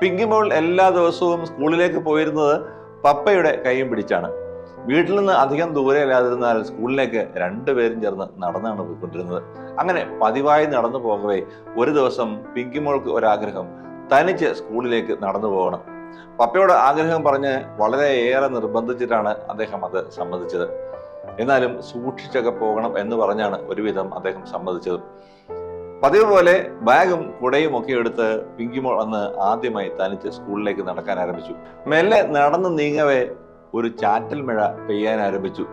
പിങ്കിമോൾ എല്ലാ ദിവസവും സ്കൂളിലേക്ക് പോയിരുന്നത് പപ്പയുടെ കൈയും പിടിച്ചാണ്. വീട്ടിൽ നിന്ന് അധികം ദൂരെ അല്ലാതിരുന്നാൽ സ്കൂളിലേക്ക് രണ്ടുപേരും ചേർന്ന് നടന്നാണ് പോയിക്കൊണ്ടിരുന്നത്. അങ്ങനെ പതിവായി നടന്നു പോകവേ ഒരു ദിവസം പിങ്കിമോൾക്ക് ഒരാഗ്രഹം. തനിച്ച് സ്കൂളിലേക്ക് നടന്നു പോകണം. പപ്പയോട് ആഗ്രഹം പറഞ്ഞ് വളരെയേറെ നിർബന്ധിച്ചിട്ടാണ് അദ്ദേഹം അത് സമ്മതിച്ചത്. എന്നാലും സൂക്ഷിച്ചൊക്കെ പോകണം എന്ന് പറഞ്ഞാണ് ഒരുവിധം അദ്ദേഹം സമ്മതിച്ചത്. പതിവ് പോലെ ബാഗും കുടയും ഒക്കെ എടുത്ത് പിങ്കിമോൾ അന്ന് ആദ്യമായി തനിച്ച് സ്കൂളിലേക്ക് നടക്കാൻ ആരംഭിച്ചു. മെല്ലെ നടന്നു നീങ്ങവേ ഒരു ചാറ്റൽ മഴ പെയ്യാൻ ആരംഭിച്ചു.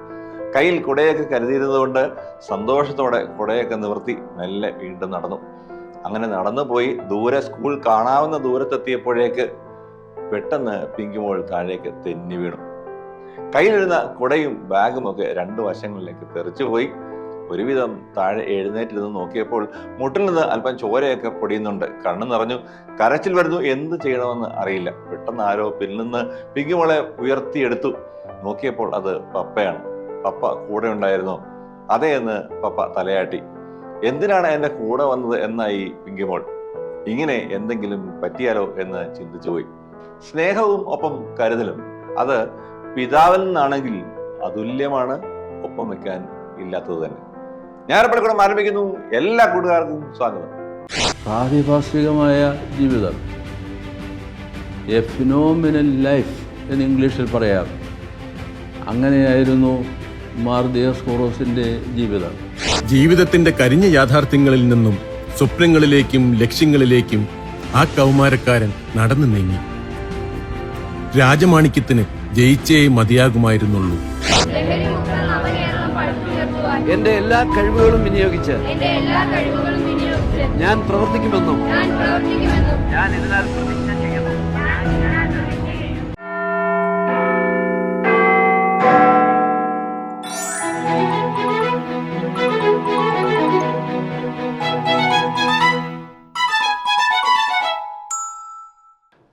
കയ്യിൽ കുടയൊക്കെ കരുതിയിരുന്നതുകൊണ്ട് സന്തോഷത്തോടെ കുടയൊക്കെ നിവർത്തി മെല്ലെ വീണ്ടും നടന്നു. അങ്ങനെ നടന്നു പോയി ദൂരെ സ്കൂൾ കാണാവുന്ന ദൂരത്തെത്തിയപ്പോഴേക്ക് പെട്ടെന്ന് പിങ്കിമോൾ താഴേക്ക് തെന്നി വീണു. കയ്യിലിരുന്ന കുടയും ബാഗും ഒക്കെ രണ്ടു വശങ്ങളിലേക്ക് തെറിച്ചുപോയി. ഒരുവിധം താഴെ എഴുന്നേറ്റിരുന്ന് നോക്കിയപ്പോൾ മുട്ടിൽ നിന്ന് അല്പം ചോരയൊക്കെ പൊടിയുന്നുണ്ട്. കണ്ണു നിറഞ്ഞു. കരച്ചിൽ വരുന്നു. എന്ത് ചെയ്യണമെന്ന് അറിയില്ല. പെട്ടെന്ന് ആരോ പിന്നിൽ നിന്ന് പിങ്കിമോളെ ഉയർത്തിയെടുത്തു. നോക്കിയപ്പോൾ അത് പപ്പയാണ്. പപ്പ കൂടെ ഉണ്ടായിരുന്നു. അതേ എന്ന് പപ്പ തലയാട്ടി. എന്തിനാണ് എന്റെ കൂടെ വന്നത് എന്നായി പിങ്കിമോൾ ഇങ്ങനെ എന്തെങ്കിലും പറ്റിയാലോ എന്ന് ചിന്തിച്ചു പോയി. സ്നേഹവും ഒപ്പം കരുതലും. അത് പിതാവിൽ നിന്നാണെങ്കിൽ അതുല്യമാണ്. ഒപ്പം വെക്കാൻ ഇല്ലാത്തത് തന്നെ. ഞാൻ പള്ളിക്കൂടം ആരംഭിക്കുന്നു. എല്ലാ കൂട്ടുകാർക്കും സ്വാഗതം. പ്രാതിഭാസികമായ ജീവിതം. എ ഫിനോമിനൽ ലൈഫ് എന്ന് ഇംഗ്ലീഷിൽ പറയാം. അങ്ങനെയായിരുന്നു മാർ ദിയസ്കോറോസിന്റെ ജീവിതം. ജീവിതത്തിന്റെ കരിഞ്ഞ യാഥാർത്ഥ്യങ്ങളിൽ നിന്നും സ്വപ്നങ്ങളിലേക്കും ലക്ഷ്യങ്ങളിലേക്കും ആ കൗമാരക്കാരൻ നടന്നു നീങ്ങി. രാജമാണിക്യത്തിന് ജയിച്ചേ മതിയാകുമായിരുന്നുള്ളൂ. എന്റെ എല്ലാ കഴിവുകളും വിനിയോഗിച്ച് ഞാൻ പ്രവർത്തിക്കുമെന്നും ഞാൻ ഇതിനാൽ പ്രതിജ്ഞ ചെയ്യുന്നു.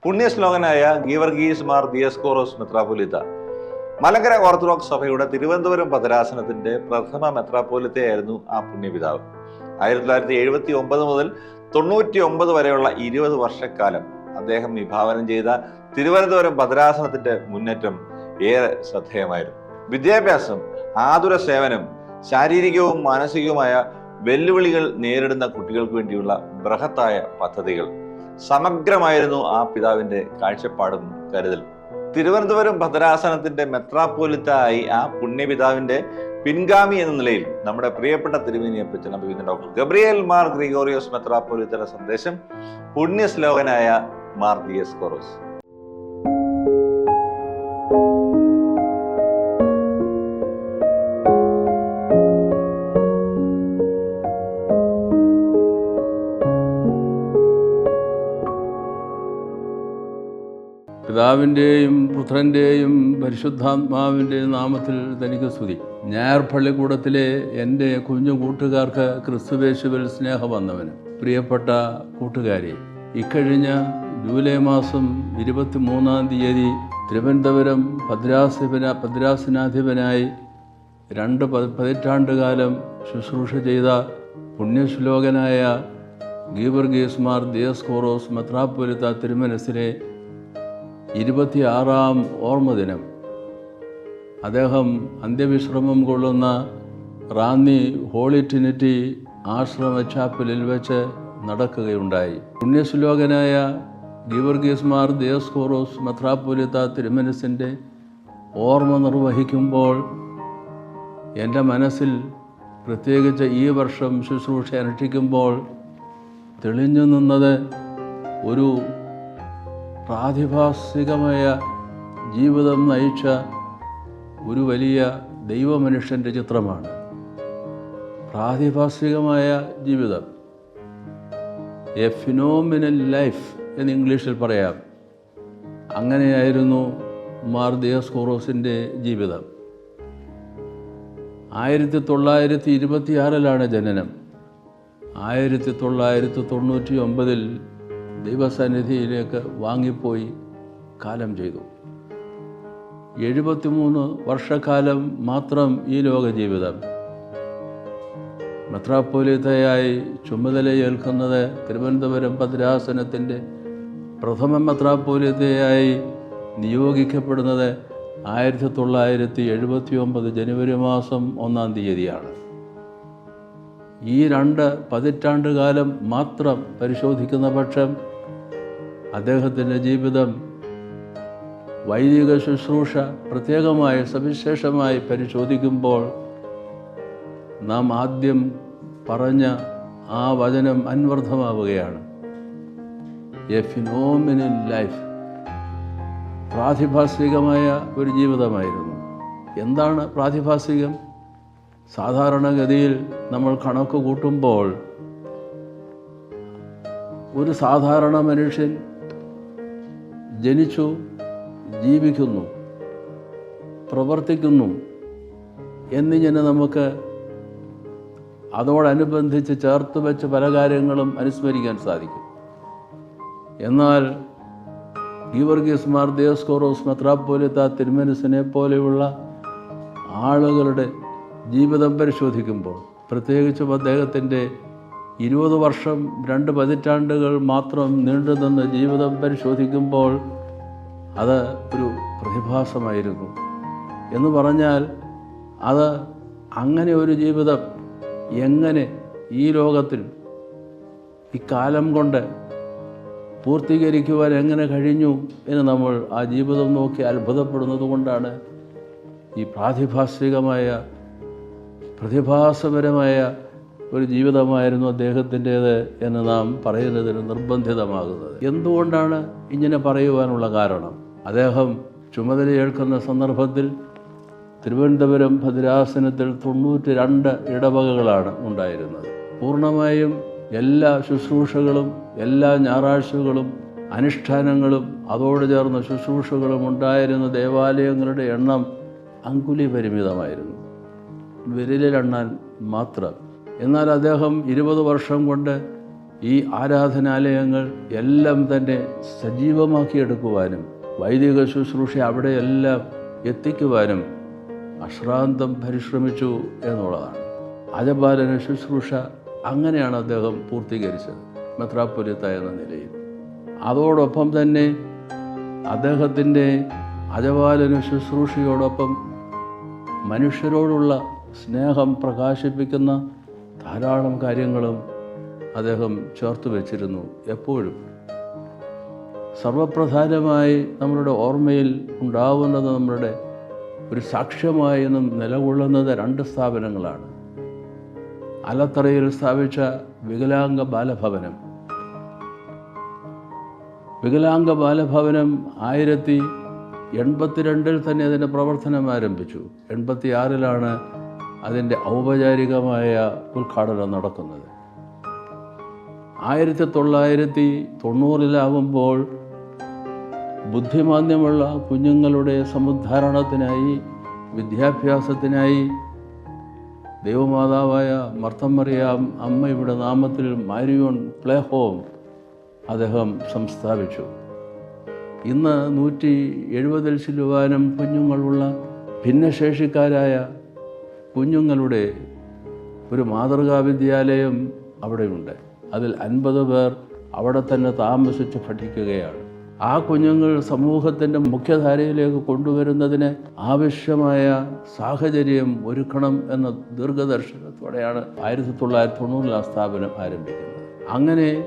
പുണ്യശ്ലോകനായ ഗീവർഗീസ് മാർ ദിയസ്കോറോസ് മെത്രാപ്പൊലിത്ത. മലങ്കര ഓർത്തഡോക്സ് സഭയുടെ തിരുവനന്തപുരം പതരാസനത്തിന്റെ പ്രഥമ മെത്രാപ്പൊലിത്തയായിരുന്നു ആ പുണ്യപിതാവ്. ആയിരത്തി തൊള്ളായിരത്തി എഴുപത്തി ഒമ്പത് മുതൽ തൊണ്ണൂറ്റി ഒമ്പത് വരെയുള്ള ഇരുപത് വർഷക്കാലം അദ്ദേഹം വിഭാവനം ചെയ്ത തിരുവനന്തപുരം ഭദ്രാസനത്തിന്റെ മുന്നേറ്റം ഏറെ ശ്രദ്ധേയമായിരുന്നു. വിദ്യാഭ്യാസം ആതുര സേവനം ശാരീരികവും മാനസികവുമായ വെല്ലുവിളികൾ നേരിടുന്ന കുട്ടികൾക്ക് വേണ്ടിയുള്ള ബൃഹത്തായ പദ്ധതികൾ സമഗ്രമായിരുന്നു ആ പിതാവിന്റെ കാഴ്ചപ്പാടും കരുതലും. തിരുവനന്തപുരം ഭദ്രാസനത്തിന്റെ മെത്രാപ്പോലിത്തായി ആ പുണ്യപിതാവിന്റെ പിൻഗാമി എന്ന നിലയിൽ നമ്മുടെ പ്രിയപ്പെട്ട തിരുമേനിയെ പറ്റി ഡോക്ടർ ഗബ്രിയേൽ മാർ ഗ്രിഗോറിയോസ് മെത്രാപ്പോലിത്തയുടെ സന്ദേശം. പുണ്യശ്ലോകനായ മാർ ദിയസ് കൊറോസ്. പിതാവിന്റെയും പുത്രന്റെയും പരിശുദ്ധാത്മാവിന്റെയും നാമത്തിൽ തനിക്ക് സ്തുതി. ഞായർ പള്ളിക്കൂടത്തിലെ എന്റെ കുഞ്ഞു കൂട്ടുകാർക്ക് ക്രിസ്തുവേശുവിൽ സ്നേഹവന്നവന് പ്രിയപ്പെട്ട കൂട്ടുകാരി ഇക്കഴിഞ്ഞ ജൂലൈ മാസം ഇരുപത്തി മൂന്നാം തീയതി തിരുവനന്തപുരം ഭദ്രാസിപന ഭദ്രാസനാധിപനായി രണ്ട് പതി പതിറ്റാണ്ടുകാലം ശുശ്രൂഷ ചെയ്ത പുണ്യശ്ലോകനായ ഗീവർഗീസ്മാർ മാർ ദിയസ്കോറോസ് മെത്രാപ്പൊലിത്ത തിരുമനസിലെ ഇരുപത്തിയാറാം ഓർമ്മ ദിനം അദ്ദേഹം അന്ത്യവിശ്രമം കൊള്ളുന്ന റാന്നി ഹോളി ട്രിനിറ്റി ആശ്രമ ചാപ്പലിൽ വെച്ച് നടക്കുകയുണ്ടായി. പുണ്യശ്ലോകനായ ഗീവർഗീസ് മാർ ദേസ്കോറോസ് മെത്രാപ്പൊലിത്ത തിരുമനസിന്റെ ഓർമ്മ നിർവഹിക്കുമ്പോൾ എന്റെ മനസ്സിൽ പ്രത്യേകിച്ച് ഈ വർഷം ശുശ്രൂഷ അനുഷ്ഠിക്കുമ്പോൾ തെളിഞ്ഞു നിന്നത് ഒരു പ്രാതിഭാസികമായ ജീവിതം നയിച്ച ഒരു വലിയ ദൈവമനുഷ്യന്റെ ചിത്രമാണ്. പ്രാതിഭാസികമായ ജീവിതം. എ ഫിനോമിനൽ ലൈഫ് എന്ന് ഇംഗ്ലീഷിൽ പറയാം. അങ്ങനെയായിരുന്നു മാർ ദിയസ്കോറോസിന്റെ ജീവിതം. ആയിരത്തി തൊള്ളായിരത്തി ഇരുപത്തിയാറിലാണ് ജനനം. ആയിരത്തി തൊള്ളായിരത്തി തൊണ്ണൂറ്റി ഒമ്പതിൽ ദൈവസന്നിധിയിലേക്ക് വാങ്ങിപ്പോയി കാലം ചെയ്തു. എഴുപത്തിമൂന്ന് വർഷക്കാലം മാത്രം ഈ ലോക ജീവിതം മെത്രാപ്പോലിത്തയായി ചുമതലയേൽക്കുന്നത് തിരുവനന്തപുരം ഭദ്രാസനത്തിന്റെ പ്രഥമ മെത്രാപ്പോലിത്തയായി നിയോഗിക്കപ്പെടുന്നത് ആയിരത്തി തൊള്ളായിരത്തി എഴുപത്തി ഒമ്പത് ജനുവരി മാസം ഒന്നാം തീയതിയാണ്. ഈ രണ്ട് പതിറ്റാണ്ട് കാലം മാത്രം പരിശോധിക്കുന്ന പക്ഷം അദ്ദേഹത്തിന്റെ ജീവിതം വൈദിക ശുശ്രൂഷ പ്രത്യേകമായി സവിശേഷമായി പരിശോധിക്കുമ്പോൾ നാം ആദ്യം പറഞ്ഞ ആ വചനം അന്വർത്ഥമാവുകയാണ്. എ ഫിനോമിനൽ ലൈഫ് പ്രാതിഭാസികമായ ഒരു ജീവിതമായിരുന്നു. എന്താണ് പ്രാതിഭാസികം? സാധാരണഗതിയിൽ നമ്മൾ കണക്ക് കൂട്ടുമ്പോൾ ഒരു സാധാരണ മനുഷ്യൻ ജനിച്ചു ജീവിക്കുന്നു പ്രവർത്തിക്കുന്നു എന്നിങ്ങനെ നമുക്ക് അതോടനുബന്ധിച്ച് ചേർത്ത് വെച്ച് പല കാര്യങ്ങളും അനുസ്മരിക്കാൻ സാധിക്കും. എന്നാൽ ഗീവർഗീസ് മാർ ദേവസ്കോറോസ് മെത്രാപ്പോലിത്ത തിരുമനസിനെ പോലെയുള്ള ആളുകളുടെ ജീവിതം പരിശോധിക്കുമ്പോൾ പ്രത്യേകിച്ചും അദ്ദേഹത്തിന്റെ ഇരുപത് വർഷം രണ്ട് പതിറ്റാണ്ടുകൾ മാത്രം നീണ്ടുനിന്ന ജീവിതം പരിശോധിക്കുമ്പോൾ അത് ഒരു പ്രതിഭാസമായിരുന്നു. എന്ന് പറഞ്ഞാൽ അത് അങ്ങനെ ഒരു ജീവിതം എങ്ങനെ ഈ ലോകത്തിൽ ഇക്കാലം കൊണ്ട് പൂർത്തീകരിക്കുവാൻ എങ്ങനെ കഴിഞ്ഞു എന്ന് നമ്മൾ ആ ജീവിതം നോക്കി അത്ഭുതപ്പെടുന്നത് കൊണ്ടാണ് ഈ പ്രാതിഭാസികമായ പ്രതിഭാസപരമായ ഒരു ജീവിതമായിരുന്നു അദ്ദേഹത്തിന്റേത് എന്ന് നാം പറയുന്നതിന് നിർബന്ധിതമാകുന്നത്. എന്തുകൊണ്ടാണ് ഇങ്ങനെ പറയുവാനുള്ള കാരണം? അദ്ദേഹം ചുമതലയേൽക്കുന്ന സന്ദർഭത്തിൽ തിരുവനന്തപുരം ഭദ്രാസനത്തിൽ തൊണ്ണൂറ്റി രണ്ട് ഇടവകകളാണ് ഉണ്ടായിരുന്നത്. പൂർണമായും എല്ലാ ശുശ്രൂഷകളും എല്ലാ ഞായറാഴ്ചകളും അനുഷ്ഠാനങ്ങളും അതോട് ചേർന്ന ശുശ്രൂഷകളും ഉണ്ടായിരുന്ന ദേവാലയങ്ങളുടെ എണ്ണം അങ്കുലി പരിമിതമായിരുന്നു. വിരലിലെണ്ണാൻ മാത്രം എന്നാൽ അദ്ദേഹം ഇരുപത് വർഷം കൊണ്ട് ഈ ആരാധനാലയങ്ങൾ എല്ലാം തന്നെ സജീവമാക്കിയെടുക്കുവാനും വൈദിക ശുശ്രൂഷ അവിടെയെല്ലാം എത്തിക്കുവാനും അശ്രാന്തം പരിശ്രമിച്ചു എന്നുള്ളതാണ്. അജപാലന ശുശ്രൂഷ അങ്ങനെയാണ് അദ്ദേഹം പൂർത്തീകരിച്ചത് മെത്രാപ്പൊലിത്ത എന്ന നിലയിൽ. അതോടൊപ്പം തന്നെ അദ്ദേഹത്തിന്റെ അജപാലന ശുശ്രൂഷയോടൊപ്പം മനുഷ്യരോടുള്ള സ്നേഹം പ്രകാശിപ്പിക്കുന്ന ധാരാളം കാര്യങ്ങളും അദ്ദേഹം ചേർത്ത് വച്ചിരുന്നു എപ്പോഴും. സർവപ്രധാനമായി നമ്മളുടെ ഓർമ്മയിൽ ഉണ്ടാവുന്നത് നമ്മളുടെ ഒരു സാക്ഷ്യമായി എന്നും നിലകൊള്ളുന്നത് രണ്ട് സ്ഥാപനങ്ങളാണ്. അലത്തറയിൽ സ്ഥാപിച്ച വികലാംഗ ബാലഭവനം. വികലാംഗ ബാലഭവനം ആയിരത്തി എൺപത്തിരണ്ടിൽ തന്നെ അതിന്റെ പ്രവർത്തനം ആരംഭിച്ചു. എൺപത്തി ആറിലാണ് അതിന്റെ ഔപചാരികമായ ഉദ്ഘാടനം നടക്കുന്നത്. ആയിരത്തി തൊള്ളായിരത്തി തൊണ്ണൂറിലാവുമ്പോൾ ബുദ്ധിമാന്ദ്യമുള്ള കുഞ്ഞുങ്ങളുടെ സമുദ്ധാരണത്തിനായി വിദ്യാഭ്യാസത്തിനായി ദൈവമാതാവായ മർത്തമറിയാം അമ്മയുടെ നാമത്തിൽ മാരിയോൺ പ്ലേ ഹോം അദ്ദേഹം സംസ്ഥാപിച്ചു. ഇന്ന് നൂറ്റി എഴുപതിൽ ശിലുവാനം കുഞ്ഞുങ്ങളുള്ള ഭിന്നശേഷിക്കാരായ കുഞ്ഞുങ്ങളുടെ ഒരു മാതൃകാ വിദ്യാലയം അവിടെയുണ്ട്. അതിൽ അൻപത് പേർ അവിടെ തന്നെ താമസിച്ച് പഠിക്കുകയാണ്. ആ കുഞ്ഞുങ്ങൾ സമൂഹത്തിന്റെ മുഖ്യധാരയിലേക്ക് കൊണ്ടുവരുന്നതിന് ആവശ്യമായ സാഹചര്യം ഒരുക്കണം എന്ന ദീർഘദർശനത്തോടെയാണ് ആയിരത്തി തൊള്ളായിരത്തി തൊണ്ണൂറിൽ ആ സ്ഥാപനം ആരംഭിക്കുന്നത്. അങ്ങനെ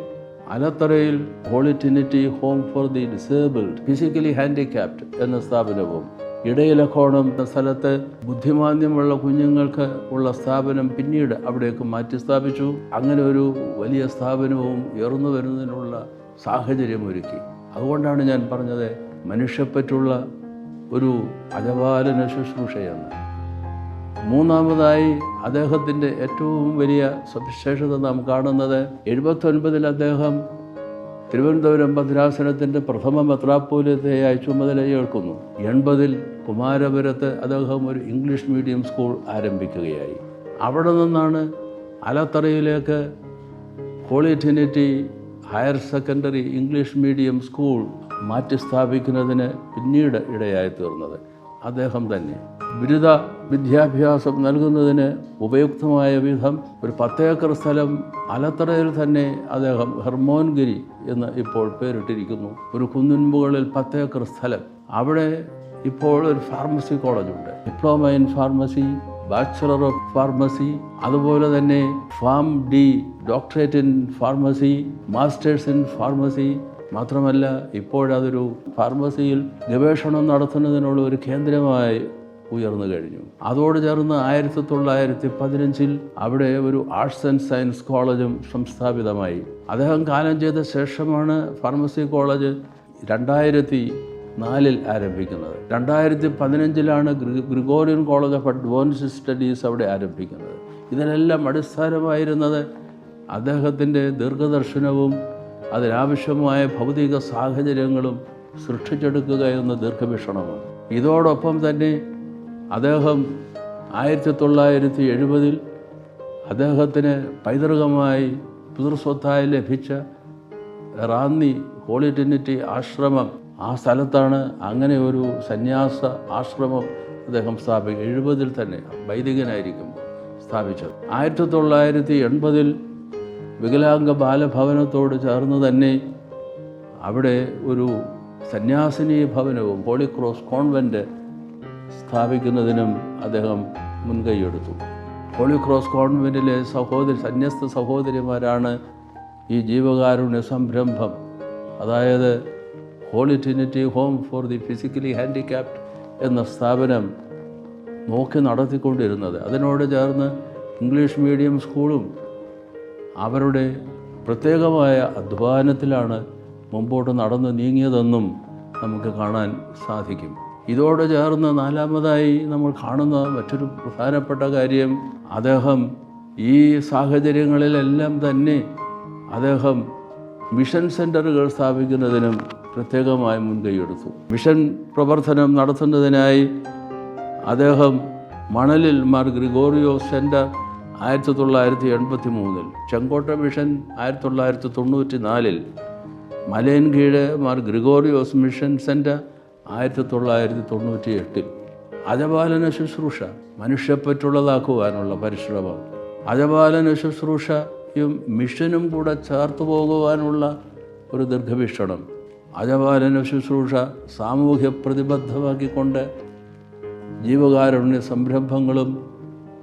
അലത്തറയിൽ Holy Trinity home for the disabled physically handicapped എന്ന സ്ഥാപനവും ഇടയിലക്കോണം സ്ഥലത്ത് ബുദ്ധിമാന്ദ്യമുള്ള കുഞ്ഞുങ്ങൾക്ക് ഉള്ള സ്ഥാപനം പിന്നീട് അവിടേക്ക് മാറ്റി സ്ഥാപിച്ചു. അങ്ങനെ ഒരു വലിയ സ്ഥാപനവും ഉയർന്നു വരുന്നതിനുള്ള സാഹചര്യം ഒരുക്കി. അതുകൊണ്ടാണ് ഞാൻ പറഞ്ഞത് മനുഷ്യപ്പറ്റുള്ള ഒരു അജപാലന ശുശ്രൂഷയെന്ന്. മൂന്നാമതായി അദ്ദേഹത്തിന്റെ ഏറ്റവും വലിയ സവിശേഷത നാം കാണുന്നത് എഴുപത്തൊൻപതിൽ അദ്ദേഹം തിരുവനന്തപുരം ഭദ്രാസനത്തിന്റെ പ്രഥമ മെത്രാപ്പോലിത്തയായി ചുമതലയേൽക്കുന്നു എൺപതിൽ കുമാരപുരത്ത് അദ്ദേഹം ഒരു ഇംഗ്ലീഷ് മീഡിയം സ്കൂൾ ആരംഭിക്കുകയായി. അവിടെ നിന്നാണ് അലത്തറയിലേക്ക് Holy Trinity higher secondary English medium school മാറ്റി സ്ഥാപിക്കുന്നതിന് പിന്നീട് ഇടയായി തീർന്നത്. അദ്ദേഹം തന്നെ. ബിരുദ വിദ്യാഭ്യാസം നൽകുന്നതിന് ഉപയുക്തമായ വിധം ഒരു പത്തേക്കർ സ്ഥലം അലത്തറയിൽ തന്നെ അദ്ദേഹം ഹെർമോൻഗിരി എന്ന് ഇപ്പോൾ പേരിട്ടിരിക്കുന്നു. ഒരു കുന്നിൻ മുകളിൽ പത്തേക്കർ സ്ഥലം. അവിടെ ഇപ്പോൾ ഒരു ഫാർമസി കോളേജുണ്ട്. Diploma in pharmacy bachelor of pharmacy അതുപോലെ തന്നെ pharm D doctorate in pharmacy masters in pharmacy മാത്രമല്ല ഇപ്പോഴതൊരു ഫാർമസിയിൽ ഗവേഷണം നടത്തുന്നതിനുള്ള ഒരു കേന്ദ്രമായി ഉയർന്നു കഴിഞ്ഞു. അതോട് ചേർന്ന് ആയിരത്തി തൊള്ളായിരത്തി പതിനഞ്ചിൽ അവിടെ ഒരു ആർട്സ് ആൻഡ് സയൻസ് കോളേജും സംസ്ഥാപിതമായി. അദ്ദേഹം കാലം ചെയ്ത ശേഷമാണ് ഫാർമസി കോളേജ് രണ്ടായിരത്തി നാലിൽ ആരംഭിക്കുന്നത്. രണ്ടായിരത്തി പതിനഞ്ചിലാണ് Gregorian college of advanced studies അവിടെ ആരംഭിക്കുന്നത്. ഇതിനെല്ലാം അടിസ്ഥാനമായിരുന്നത് അദ്ദേഹത്തിന്റെ ദീർഘദർശനവും അതിനാവശ്യമായ ഭൗതിക സാഹചര്യങ്ങളും സൃഷ്ടിച്ചെടുക്കുക എന്ന ദീർഘവീക്ഷണമാണ്. ഇതോടൊപ്പം തന്നെ അദ്ദേഹം ആയിരത്തി തൊള്ളായിരത്തി എഴുപതിൽ അദ്ദേഹത്തിന് പൈതൃകമായി പിതൃസ്വത്തായി ലഭിച്ച റാന്നി ഹോളി ട്രിനിറ്റി ആശ്രമം. ആ സ്ഥലത്താണ് അങ്ങനെ ഒരു സന്യാസ ആശ്രമം അദ്ദേഹം സ്ഥാപിക്കുക എഴുപതിൽ തന്നെ വൈദികനായിരിക്കും സ്ഥാപിച്ചത്. ആയിരത്തി തൊള്ളായിരത്തി എൺപതിൽ വികലാംഗ ബാലഭവനത്തോട് ചേർന്ന് തന്നെ അവിടെ ഒരു സന്യാസിനി ഭവനവും ഹോളി ക്രോസ് കോൺവെന്റ് സ്ഥാപിക്കുന്നതിനും അദ്ദേഹം മുൻകൈയെടുത്തു. ഹോളി ക്രോസ് കോൺവെന്റിലെ സഹോദരി സന്യസ്ത സഹോദരിമാരാണ് ഈ ജീവകാരുണ്യ സംരംഭം. അതായത് Holy Trinity home for the physically handicapped എന്ന സ്ഥാപനം നോക്കി നടത്തിക്കൊണ്ടിരുന്നത്. അതിനോട് ചേർന്ന് ഇംഗ്ലീഷ് മീഡിയം സ്കൂളും അവരുടെ പ്രത്യേകമായ അധ്വാനത്തിലാണ് മുമ്പോട്ട് നടന്ന് നീങ്ങിയതെന്നും നമുക്ക് കാണാൻ സാധിക്കും. ഇതോട് ചേർന്ന് നാലാമതായി നമ്മൾ കാണുന്ന മറ്റൊരു പ്രധാനപ്പെട്ട കാര്യം അദ്ദേഹം ഈ സാഹചര്യങ്ങളിലെല്ലാം തന്നെ അദ്ദേഹം മിഷൻ സെന്ററുകൾ സ്ഥാപിക്കുന്നതിനും പ്രത്യേകമായി മുൻകൈയെടുത്തു. മിഷൻ പ്രവർത്തനം നടത്തുന്നതിനായി അദ്ദേഹം മണലിൽ മാർ ഗ്രിഗോറിയോ സെന്റർ ആയിരത്തി തൊള്ളായിരത്തി എൺപത്തി മൂന്നിൽ ചെങ്കോട്ട മിഷൻ ആയിരത്തി തൊള്ളായിരത്തി തൊണ്ണൂറ്റി നാലിൽ മലയൻകീഴ് മാർ ഗ്രിഗോറിയോസ് മിഷൻ സെന്റർ ആയിരത്തി തൊള്ളായിരത്തി തൊണ്ണൂറ്റി എട്ടിൽ അജപാലന ശുശ്രൂഷ മനുഷ്യപ്പറ്റുള്ളതാക്കുവാനുള്ള പരിശ്രമം. അജപാലന ശുശ്രൂഷയും മിഷനും കൂടെ ചേർത്ത് പോകുവാനുള്ള ഒരു ദീർഘവീക്ഷണം. അജപാലന ശുശ്രൂഷ സാമൂഹ്യ പ്രതിബദ്ധമാക്കിക്കൊണ്ട് ജീവകാരുണ്യ സംരംഭങ്ങളും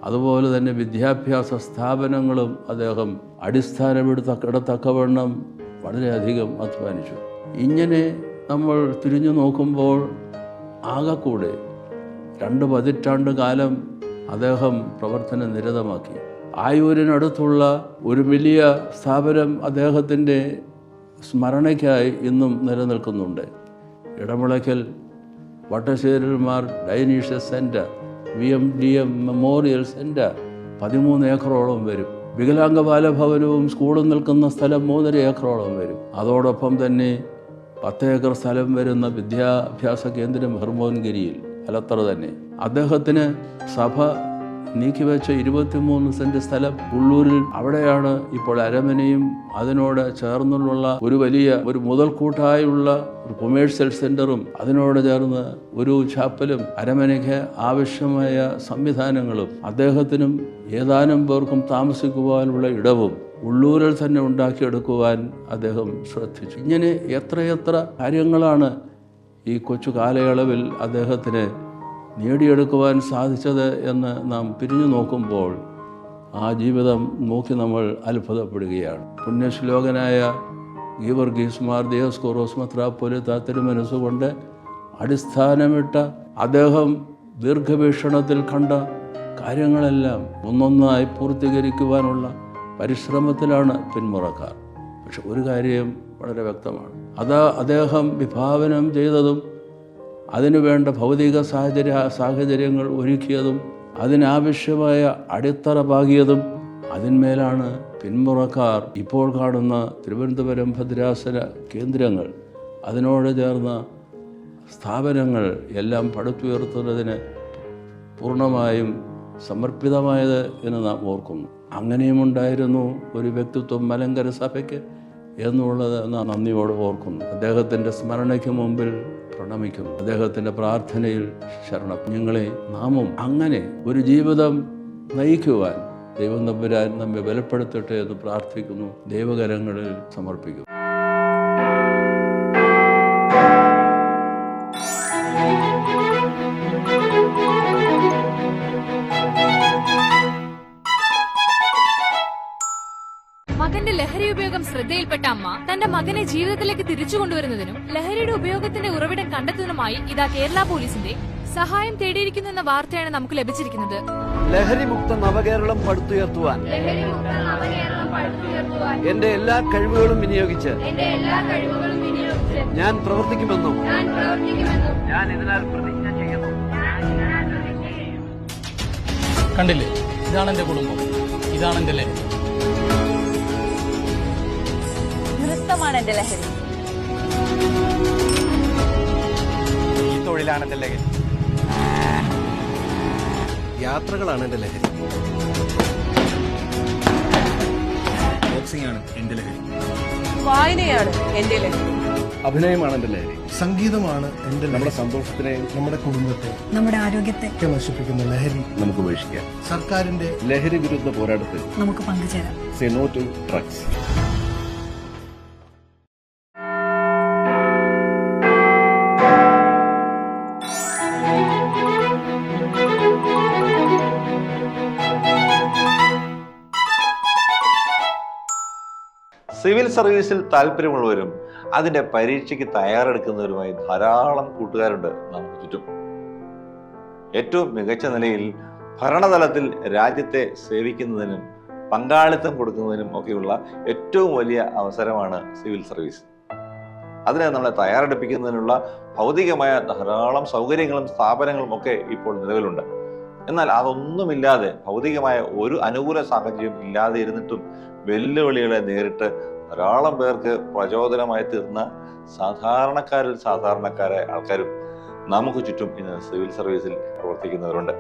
അതുപോലെ തന്നെ വിദ്യാഭ്യാസ സ്ഥാപനങ്ങളും അദ്ദേഹം അടിസ്ഥാനമെടുത്ത കിടത്തക്കവണ്ണം വളരെയധികം അധ്വാനിച്ചു. ഇങ്ങനെ നമ്മൾ തിരിഞ്ഞു നോക്കുമ്പോൾ ആകെക്കൂടെ രണ്ട് പതിറ്റാണ്ട് കാലം അദ്ദേഹം പ്രവർത്തനം നിരതമാക്കി. ആയൂരിനടുത്തുള്ള ഒരു വലിയ സ്ഥാപനം അദ്ദേഹത്തിന്റെ സ്മരണയ്ക്കായി ഇന്നും നിലനിൽക്കുന്നുണ്ട്. Edamulakkal Vattasseri Mar Dionysius centre V M D M memorial centre പതിമൂന്ന് ഏക്കറോളം വരും. വികലാംഗ ബാലഭവനവും സ്കൂളും നിൽക്കുന്ന സ്ഥലം മൂന്നര ഏക്കറോളം വരും. അതോടൊപ്പം തന്നെ പത്ത് ഏക്കർ സ്ഥലം വരുന്ന വിദ്യാഭ്യാസ കേന്ദ്രം ഹെർമോൻഗിരിയിൽ അലത്തറ തന്നെ. അദ്ദേഹത്തിന് സഭ നീക്കിവെച്ച ഇരുപത്തിമൂന്ന് സെന്റ് സ്ഥലം ഉള്ളൂരിൽ അവിടെയാണ് ഇപ്പോൾ അരമനയും അതിനോട് ചേർന്നുള്ള ഒരു വലിയ ഒരു മുതൽക്കൂട്ടായുള്ള ഒരു കൊമേഴ്സ്യൽ സെന്ററും അതിനോട് ചേർന്ന് ഒരു ചാപ്പലും അരമനയ്ക്ക് ആവശ്യമായ സംവിധാനങ്ങളും അദ്ദേഹത്തിനും ഏതാനും പേർക്കും താമസിക്കുവാനുള്ള ഇടവും ഉള്ളൂരിൽ തന്നെ ഉണ്ടാക്കിയെടുക്കുവാൻ അദ്ദേഹം ശ്രദ്ധിച്ചു. ഇങ്ങനെ എത്രയെത്ര കാര്യങ്ങളാണ് ഈ കൊച്ചു കാലയളവിൽ അദ്ദേഹത്തിന് നേടിയെടുക്കുവാൻ സാധിച്ചത് എന്ന് നാം പിരിഞ്ഞു നോക്കുമ്പോൾ ആ ജീവിതം നോക്കി നമ്മൾ അത്ഭുതപ്പെടുകയാണ്. പുണ്യശ്ലോകനായ ഗീവർ ഗീവർഗീസ് മാർ ദേവസ്കോറോസ് മത്രാപ്പൊലിത്ത തിരുമനസ്സുകൊണ്ട് അടിസ്ഥാനമിട്ട അദ്ദേഹം ദീർഘവീക്ഷണത്തിൽ കണ്ട കാര്യങ്ങളെല്ലാം ഒന്നൊന്നായി പൂർത്തീകരിക്കുവാനുള്ള പരിശ്രമത്തിലാണ് പിന്മുറക്കാർ. പക്ഷെ ഒരു കാര്യം വളരെ വ്യക്തമാണ്. അത് അദ്ദേഹം വിഭാവനം ചെയ്തതും അതിനുവേണ്ട ഭൗതിക സാഹചര്യ സാഹചര്യങ്ങൾ ഒരുക്കിയതും അതിനാവശ്യമായ അടിത്തറ പാകിയതും അതിന്മേലാണ് പിന്മുറക്കാർ ഇപ്പോൾ കാണുന്ന തിരുവനന്തപുരം ഭദ്രാസന കേന്ദ്രങ്ങൾ. അതിനോട് ചേർന്ന സ്ഥാപനങ്ങൾ എല്ലാം പടുത്തുയർത്തുന്നതിന് പൂർണമായും സമർപ്പിതമായത് എന്ന് നാം ഓർക്കുന്നു. അങ്ങനെയും ഉണ്ടായിരുന്നു ഒരു വ്യക്തിത്വം മലങ്കര സഭയ്ക്ക് എന്നുള്ളത് നാം നന്ദിയോട് ഓർക്കുന്നു. അദ്ദേഹത്തിന്റെ സ്മരണയ്ക്ക് മുമ്പിൽ പ്രണമിക്കുന്നു. അദ്ദേഹത്തിന്റെ പ്രാർത്ഥനയിൽ ശരണം ഞങ്ങളെ നാമം അങ്ങനെ ഒരു ജീവിതം നയിക്കുവാൻ ദൈവം തമ്പുരാൻ നമ്മെ ബലപ്പെടുത്തട്ടെ എന്ന് പ്രാർത്ഥിക്കുന്നു. ദൈവകരങ്ങളിൽ സമർപ്പിക്കുന്നു. അമ്മ തന്റെ മകനെ ജീവിതത്തിലേക്ക് തിരിച്ചു കൊണ്ടുവരുന്നതിനും ലഹരിയുടെ ഉപയോഗത്തിന്റെ ഉറവിടം കണ്ടെത്തുന്നതിനുമായി ഇതാ കേരള പോലീസിന്റെ സഹായം തേടിയിരിക്കുന്നു എന്ന വാർത്തയാണ് നമുക്ക് ലഭിച്ചിരിക്കുന്നത്. ലഹരിമുക്ത നവകേരളം പടുത്തുയർത്തുവാൻ. ലഹരിമുക്ത നവകേരളം പടുത്തുയർത്തുവാൻ. എന്റെ എല്ലാ കഴിവുകളും വിനിയോഗിച്ച് എന്റെ എല്ലാ കഴിവുകളും വിനിയോഗിച്ച് ഞാൻ പ്രവർത്തിക്കുമെന്നും ഞാൻ പ്രവർത്തിക്കുമെന്നും ഞാൻ ഇതിനാൽ പ്രതിജ്ഞ ചെയ്യുന്നു. കണ്ടില്ലേ? ഇതാണ് എന്റെ കുടുംബം. ഇതാണ് എന്റെ ലഹരി. നൃത്തമാണ് എന്റെ ലഹരി? ഈ തൊഴിലാണ് എന്റെ ലഹരി. യാത്രകളാണ് എന്റെ ലഹരി. ബോക്സിംഗ് ആണ് എന്റെ ലഹരി. വായനയാണ് എന്റെ ലഹരി. അഭിനയമാണ് എന്റെ ലഹരി. സംഗീതമാണ് എന്റെ നമ്മുടെ സന്തോഷത്തിനെ നമ്മുടെ കുടുംബത്തെ നമ്മുടെ ആരോഗ്യത്തെ ഒക്കെ നശിപ്പിക്കുന്ന ലഹരി. നമുക്ക് ഉപേക്ഷിക്കാം. സർക്കാരിന്റെ ലഹരി വിരുദ്ധ പോരാട്ടത്തിൽ നമുക്ക് പങ്കുചേരാം. Say no to drugs. Civil സർവീസിൽ താല്പര്യമുള്ളവരും അതിന്റെ പരീക്ഷയ്ക്ക് തയ്യാറെടുക്കുന്നവരുമായി ധാരാളം കൂട്ടുകാരുണ്ട് നമുക്ക് ചുറ്റും. ഏറ്റവും മികച്ച നിലയിൽ ഭരണതലത്തിൽ രാജ്യത്തെ സേവിക്കുന്നതിനും പങ്കാളിത്തം കൊടുക്കുന്നതിനും ഒക്കെയുള്ള ഏറ്റവും വലിയ അവസരമാണ് സിവിൽ സർവീസ്. അതിനെ നമ്മളെ തയ്യാറെടുപ്പിക്കുന്നതിനുള്ള ഭൗതികമായ ധാരാളം സൗകര്യങ്ങളും സ്ഥാപനങ്ങളും ഒക്കെ ഇപ്പോൾ നിലവിലുണ്ട്. എന്നാൽ അതൊന്നുമില്ലാതെ ഭൗതികമായ ഒരു അനുകൂല സാഹചര്യം ഇല്ലാതെ ഇരുന്നിട്ടും വെല്ലുവിളികളെ നേരിട്ട് ധാരാളം പേർക്ക് പ്രചോദനമായി തീർന്ന സാധാരണക്കാരിൽ സാധാരണക്കാരായ ആൾക്കാരും നമുക്ക് ചുറ്റും ഇന്ന് സിവിൽ സർവീസിൽ പ്രവർത്തിക്കുന്നവരുണ്ട്.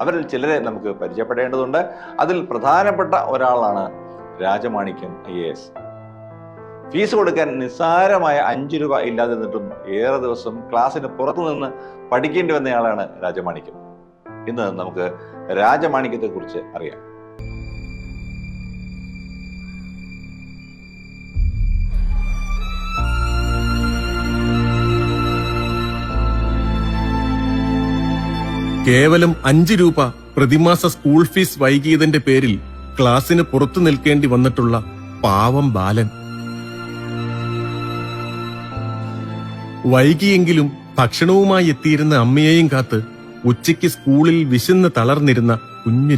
അവരിൽ ചിലരെ നമുക്ക് പരിചയപ്പെടേണ്ടതുണ്ട്. അതിൽ പ്രധാനപ്പെട്ട ഒരാളാണ് Rajamanickam I A S. Fees കൊടുക്കാൻ നിസ്സാരമായ അഞ്ച് രൂപ ഇല്ലാതെ നിന്നിട്ടും ഏറെ ദിവസം ക്ലാസ്സിന് പുറത്തുനിന്ന് പഠിക്കേണ്ടി വന്നയാളാണ് രാജമാണിക്യം. ഇന്ന് നമുക്ക് രാജമാണിക്യത്തെക്കുറിച്ച് അറിയാം. കേവലം അഞ്ച് രൂപ പ്രതിമാസ സ്കൂൾ ഫീസ് വൈകിയതിന്റെ പേരിൽ ക്ലാസ്സിന് പുറത്തു നിൽക്കേണ്ടി വന്നിട്ടുള്ള പാവം ബാലൻ. വൈകിയെങ്കിലും ഭക്ഷണവുമായി എത്തിയിരുന്ന അമ്മയെയും കാത്ത് ഉച്ചയ്ക്ക് സ്കൂളിൽ വിശന്ന് തളർന്നിരുന്ന കുഞ്ഞു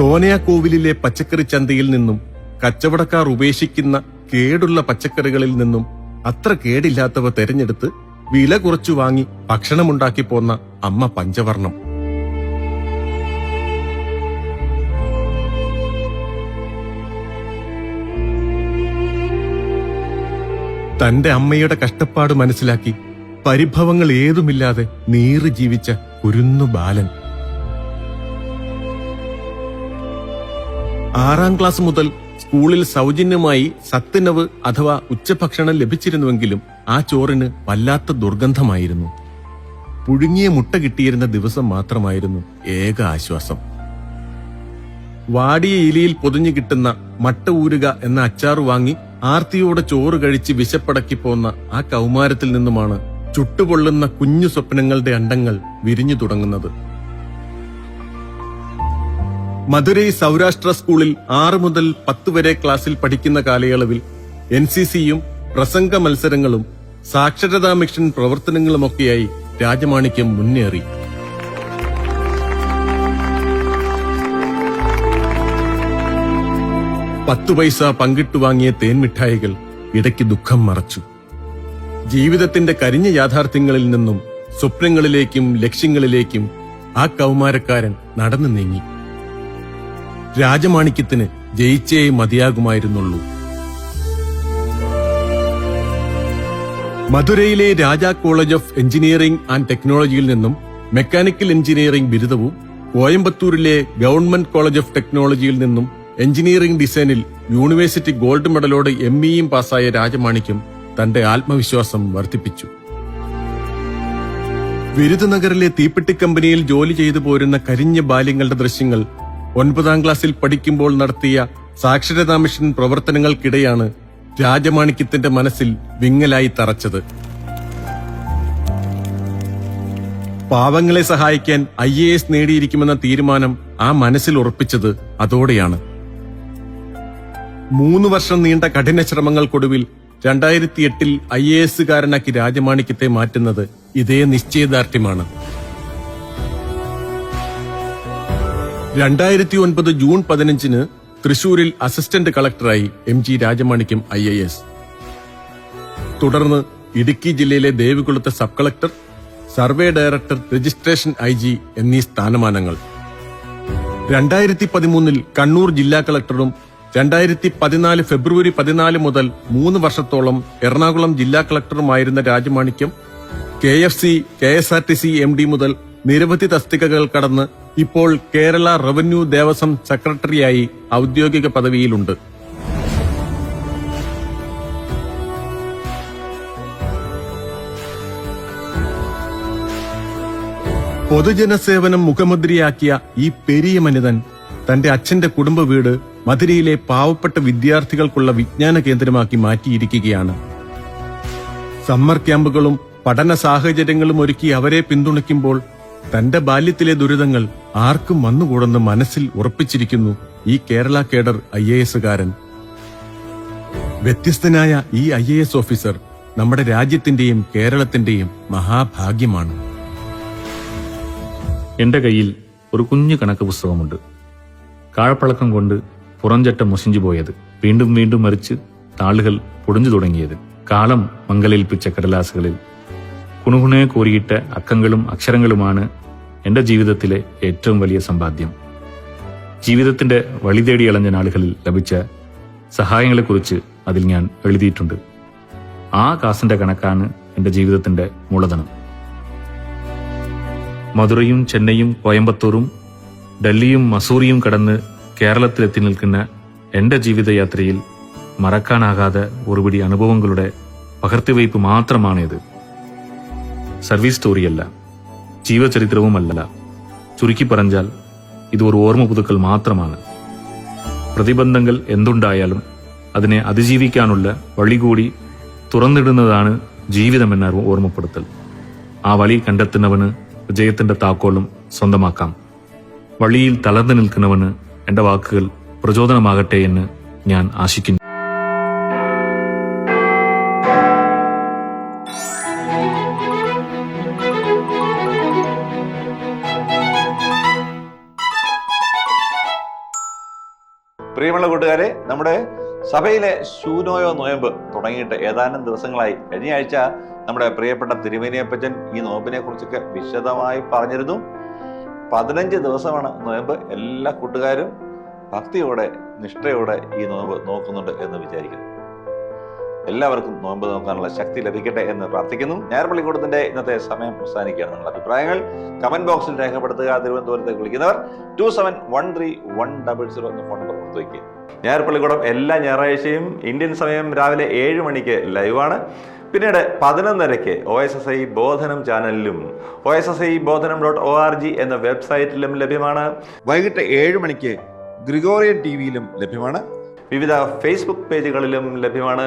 രാജമാണിക്യം കോവിലിലെ പച്ചക്കറി ചന്തയിൽ നിന്നും കച്ചവടക്കാർ ഉപേക്ഷിക്കുന്ന കേടുള്ള പച്ചക്കറികളിൽ നിന്നും അത്ര കേടില്ലാത്തവ തെരഞ്ഞെടുത്ത് വില കുറച്ചു വാങ്ങി ഭക്ഷണമുണ്ടാക്കി പോന്ന അമ്മ പഞ്ചവർണം തന്റെ അമ്മയുടെ കഷ്ടപ്പാട് മനസ്സിലാക്കി പരിഭവങ്ങൾ ഏതുമില്ലാതെ നീറി ജീവിച്ച കുരുന്നു ബാലൻ. ആറാം ക്ലാസ് മുതൽ സ്കൂളിൽ സൗജന്യമായി സത്യനവ് അഥവാ ഉച്ചഭക്ഷണം ലഭിച്ചിരുന്നുവെങ്കിലും ആ ചോറിന് വല്ലാത്ത ദുർഗന്ധമായിരുന്നു. പുഴുങ്ങിയ മുട്ട കിട്ടിയിരുന്ന ദിവസം മാത്രമായിരുന്നു ഏക ആശ്വാസം. വാടിയ ഇലയിൽ പൊതിഞ്ഞു കിട്ടുന്ന മട്ട ഊരുക എന്ന അച്ചാറ് വാങ്ങി ആർത്തിയോടെ ചോറ് കഴിച്ച് വിശപ്പടക്കി പോന്ന ആ കൗമാരത്തിൽ നിന്നുമാണ് ചുട്ടുപൊള്ളുന്ന കുഞ്ഞു സ്വപ്നങ്ങളുടെ അണ്ടങ്ങൾ വിരിഞ്ഞു തുടങ്ങുന്നത്. മധുരൈ സൗരാഷ്ട്ര സ്കൂളിൽ ആറ് മുതൽ പത്ത് വരെ ക്ലാസ്സിൽ പഠിക്കുന്ന കാലയളവിൽ എൻ സി സിയും പ്രസംഗ മത്സരങ്ങളും സാക്ഷരതാ മിഷൻ പ്രവർത്തനങ്ങളുമൊക്കെയായി രാജമാണിക്യം മുന്നേറി. പത്തു പൈസ പങ്കിട്ടു വാങ്ങിയ തേൻമിഠായികൾ ഇടയ്ക്ക് ദുഃഖം മറച്ചു. ജീവിതത്തിന്റെ കരിഞ്ഞ യാഥാർത്ഥ്യങ്ങളിൽ നിന്നും സ്വപ്നങ്ങളിലേക്കും ലക്ഷ്യങ്ങളിലേക്കും ആ കൗമാരക്കാരൻ നടന്നു നീങ്ങി. രാജമാണിക്യത്തിന് ജയിച്ചേ മതിയാകുമായിരുന്നുള്ളൂ. മധുരയിലെ Raja college of engineering and ടെക്നോളജിയിൽ നിന്നും മെക്കാനിക്കൽ എഞ്ചിനീയറിംഗ് ബിരുദവും കോയമ്പത്തൂരിലെ ഗവൺമെന്റ് കോളേജ് ഓഫ് ടെക്നോളജിയിൽ നിന്നും എഞ്ചിനീയറിംഗ് ഡിസൈനിൽ യൂണിവേഴ്സിറ്റി ഗോൾഡ് മെഡലോട് എം ഇയും പാസ്സായ രാജമാണിക്യം തന്റെ ആത്മവിശ്വാസം വർദ്ധിപ്പിച്ചു. വിരുദനഗറിലെ തീപ്പെട്ടി കമ്പനിയിൽ ജോലി ചെയ്തു പോരുന്ന കരിഞ്ഞ ബാല്യങ്ങളുടെ ദൃശ്യങ്ങൾ ഒൻപതാം ക്ലാസ്സിൽ പഠിക്കുമ്പോൾ നടത്തിയ സാക്ഷരതാ മിഷൻ പ്രവർത്തനങ്ങൾക്കിടെയാണ് രാജമാണിക്യത്തിന്റെ മനസ്സിൽ വിങ്ങലായി തറച്ചത്. പാവങ്ങളെ സഹായിക്കാൻ ഐ എ എസ് നേടിയിരിക്കുമെന്ന തീരുമാനം ആ മനസ്സിൽ ഉറപ്പിച്ചത് അതോടെയാണ്. മൂന്ന് വർഷം നീണ്ട കഠിന ശ്രമങ്ങൾക്കൊടുവിൽ രണ്ടായിരത്തി എട്ടിൽ ഐ എ എസുകാരനാക്കി രാജമാണിക്യത്തെ മാറ്റുന്നത് ഇതേ നിശ്ചയദാർഢ്യമാണ്. രണ്ടായിരത്തി ഒൻപത് ജൂൺ പതിനഞ്ചിന് തൃശൂരിൽ assistant കളക്ടറായി M G Rajamanickam I A S. തുടർന്ന് ഇടുക്കി ജില്ലയിലെ ദേവികുളത്തെ sub collector survey director registration I G എന്നീ സ്ഥാനമാനങ്ങൾ. രണ്ടായിരത്തി പതിമൂന്നിൽ കണ്ണൂർ ജില്ലാ കളക്ടറും രണ്ടായിരത്തി പതിനാല് ഫെബ്രുവരി പതിനാല് മുതൽ മൂന്ന് വർഷത്തോളം എറണാകുളം ജില്ലാ കളക്ടറുമായിരുന്ന Rajamanickam K F C K S R T C M D മുതൽ നിരവധി തസ്തികകൾ കടന്ന് ഇപ്പോൾ കേരള റവന്യൂ ദേവസ്വം സെക്രട്ടറിയായി ഔദ്യോഗിക പദവിയിലുണ്ട്. പൊതുജനസേവനം മുഖമുദ്രയാക്കിയ ഈ പെരിയ മനിതൻ തന്റെ അച്ഛന്റെ കുടുംബ വീട് മധുരയിലെ പാവപ്പെട്ട വിദ്യാർത്ഥികൾക്കുള്ള വിജ്ഞാന കേന്ദ്രമാക്കി മാറ്റിയിരിക്കുകയാണ്. സമ്മർ ക്യാമ്പുകളും പഠന സാഹചര്യങ്ങളും ഒരുക്കി അവരെ പിന്തുണയ്ക്കുമ്പോൾ തന്റെ ബാല്യത്തിലെ ദുരിതങ്ങൾ ആർക്കും വന്നുകൂടെന്ന് മനസ്സിൽ ഉറപ്പിച്ചിരിക്കുന്നു ഈ കേരള കേഡർ ഐ എ എസുകാരൻ വ്യത്യസ്തനായ ഈ ഐ എ എസ് ഓഫീസർ നമ്മുടെ രാജ്യത്തിന്റെയും കേരളത്തിന്റെയും മഹാഭാഗ്യമാണ്. എന്റെ കയ്യിൽ ഒരു കുഞ്ഞു കണക്ക് പുസ്തകമുണ്ട്. കാഴപ്പഴക്കം കൊണ്ട് പുറംചട്ട മുഷിഞ്ഞു പോയത് വീണ്ടും വീണ്ടും മറിച്ച് താളുകൾ പൊടിഞ്ഞു തുടങ്ങിയത്. കാലം മംഗലേൽപ്പിച്ച കടലാസുകളിൽ കുണുകുണെ കോരിയിട്ട അക്കങ്ങളും അക്ഷരങ്ങളുമാണ് എന്റെ ജീവിതത്തിലെ ഏറ്റവും വലിയ സമ്പാദ്യം. ജീവിതത്തിന്റെ വഴി തേടി അളഞ്ഞ നാളുകളിൽ ലഭിച്ച സഹായങ്ങളെക്കുറിച്ച് അതിൽ ഞാൻ എഴുതിയിട്ടുണ്ട്. ആ കാസിന്റെ കണക്കാണ് എന്റെ ജീവിതത്തിന്റെ മൂലധനം. മധുരയും ചെന്നൈയും കോയമ്പത്തൂരും ഡൽഹിയും മസൂറിയും കടന്ന് കേരളത്തിലെത്തി നിൽക്കുന്ന എന്റെ ജീവിതയാത്രയിൽ മറക്കാനാകാതെ ഒരുപിടി അനുഭവങ്ങളുടെ പകർത്തിവയ്പ് മാത്രമാണിത്. സർവീസ് സ്റ്റോറിയല്ല ജീവചരിത്രവുമല്ല. ചുരുക്കി പറഞ്ഞാൽ ഇത് ഒരു ഓർമ്മ പുതുക്കൽ മാത്രമാണ്. പ്രതിബന്ധങ്ങൾ എന്തുണ്ടായാലും അതിനെ അതിജീവിക്കാനുള്ള വഴി കൂടി തുറന്നിടുന്നതാണ് ജീവിതമെന്ന ഓർമ്മപ്പെടുത്തൽ. ആ വഴി കണ്ടെത്തുന്നവന് വിജയത്തിന്റെ താക്കോലും സ്വന്തമാക്കാം. വഴിയിൽ തളർന്നു നിൽക്കുന്നവന് എന്റെ വാക്കുകൾ പ്രചോദനമാകട്ടെ എന്ന് ഞാൻ ആശിക്കുന്നു. പ്രിയമുള്ള കൂട്ടുകാരെ നമ്മുടെ സഭയിലെ ശൂനോയോ നോയമ്പ് തുടങ്ങിയിട്ട് ഏതാനും ദിവസങ്ങളായി. കഴിഞ്ഞ ആഴ്ച നമ്മുടെ പ്രിയപ്പെട്ട തിരുമേനിയപ്പച്ചൻ ഈ നോമ്പിനെ കുറിച്ചൊക്കെ വിശദമായി പറഞ്ഞിരുന്നു. പതിനഞ്ച് ദിവസമാണ് നോയമ്പ്. എല്ലാ കൂട്ടുകാരും ഭക്തിയോടെ നിഷ്ഠയോടെ ഈ നോമ്പ് നോക്കുന്നുണ്ട് എന്ന് വിചാരിക്കുന്നു. എല്ലാവർക്കും നോമ്പ് നോക്കാനുള്ള ശക്തി ലഭിക്കട്ടെ എന്ന് പ്രാർത്ഥിക്കുന്നു. ഞായർപള്ളിക്കൂടത്തിന്റെ ഇന്നത്തെ സമയം അവസാനിക്കുകയാണ്. നിങ്ങളുടെ അഭിപ്രായങ്ങൾ കമന്റ് ബോക്സിൽ രേഖപ്പെടുത്തുക. തിരുവനന്തപുരത്തേക്ക് വിളിക്കുന്നവർ two seven one three one double zero എന്ന ഫോൺ നമ്പർ കൊടുത്തു വയ്ക്കുക ഞായർപള്ളിക്കൂടം എല്ലാ ഞായറാഴ്ചയും ഇന്ത്യൻ സമയം രാവിലെ ഏഴ് മണിക്ക് ലൈവാണ്. പിന്നീട് പതിനൊന്നരയ്ക്ക് O S S I Bodhanam ചാനലിലും O S S I Bodhanam dot O R G എന്ന വെബ്സൈറ്റിലും ലഭ്യമാണ്. വൈകിട്ട് ഏഴ് മണിക്ക് ഗ്രിഗോറിയൻ ടി വിയിലും ലഭ്യമാണ്. വിവിധ ഫേസ്ബുക്ക് പേജുകളിലും ലഭ്യമാണ്.